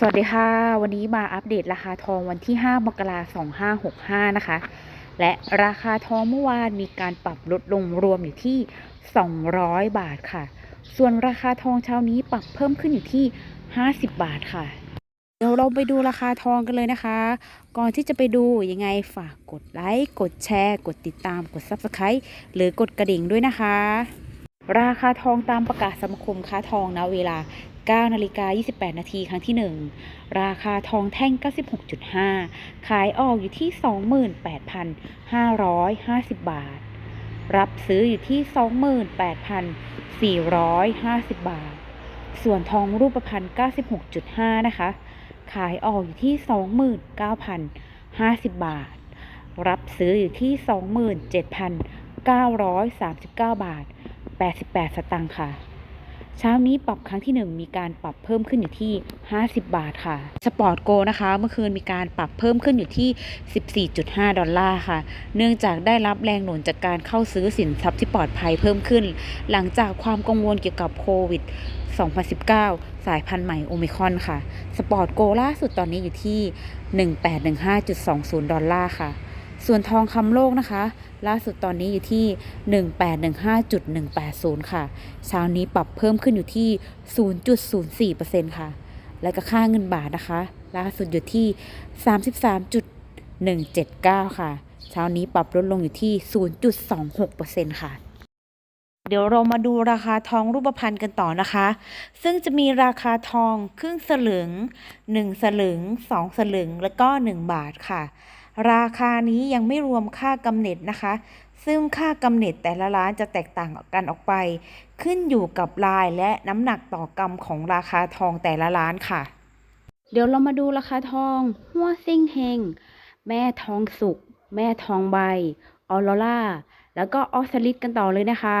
สวัสดีค่ะ วันนี้มาอัปเดตราคาทองวันที่ 5 มกราคม 2565 นะคะ และราคาทองเมื่อวานมีการปรับลดลงรวมอยู่ที่ 200 บาทค่ะ ส่วนราคาทองเช้านี้ปรับเพิ่มขึ้นอยู่ที่ 50 บาทค่ะ เดี๋ยวเราไปดูราคาทองกันเลยนะคะ ก่อนที่จะไปดูยังไงฝากกดไลค์ กดแชร์ กดติดตาม กด Subscribe หรือกดกระดิ่งด้วยนะคะ ราคาทองตามประกาศสมาคมค้าทองณเวลา 9 นาฬิกา 28 นาทีครั้งที่ 1 ราคาทองแท่ง 96.5 ขายออกอยู่ที่ 28,550 บาท รับซื้ออยู่ที่ 28,450 บาท ส่วนทองรูปพรรณ96.5 นะคะ ขายออกอยู่ที่ 29,050 บาท รับซื้ออยู่ที่ 27,939 บาท 88 สตางค์ค่ะ เช้านี้ปรับครั้งที่ 1 มีการปรับเพิ่มขึ้นอยู่ที่ 50 บาทค่ะ สปอร์ตโกนะคะ เมื่อคืนมีการปรับเพิ่มขึ้นอยู่ที่ 14.5 ดอลลาร์ค่ะ เนื่องจากได้รับแรงหนุนจากการเข้าซื้อสินทรัพย์ที่ปลอดภัยเพิ่มขึ้น หลังจากความกังวลเกี่ยวกับโควิด 2019 สายพันธุ์ใหม่โอมิคอนค่ะ สปอร์ตโกล่าสุดตอนนี้อยู่ที่ 1815.20 ดอลลาร์ค่ะ ส่วนทองคำโลกนะคะ ล่าสุดตอนนี้อยู่ที่ 1815.180 ค่ะเช้านี้ปรับเพิ่มขึ้นอยู่ที่ 0.04%ค่ะ และก็ค่าเงินบาทนะคะ ล่าสุดอยู่ที่ 33.179 ค่ะเช้านี้ปรับลดลงอยู่ที่ 0.26%ค่ะเดี๋ยวเรามาดูราคาทองรูปพรรณกันต่อนะคะ ซึ่งจะมีราคาทองครึ่งสลึง 1 สลึง 2 สลึง แล้วก็ 1 บาทค่ะ ราคานี้ยังไม่รวมค่ากำเนิดนะคะ ซึ่งค่ากำเนิดแต่ละร้านจะแตกต่างกันออกไป ขึ้นอยู่กับลายและน้ำหนักต่อกรัมของราคาทองแต่ละร้านค่ะ เดี๋ยวเรามาดูราคาทอง หัวซิ่งเฮง แม่ทองสุก แม่ทองใบ ออโรล่า แล้วก็ออสลิดกันต่อเลยนะคะ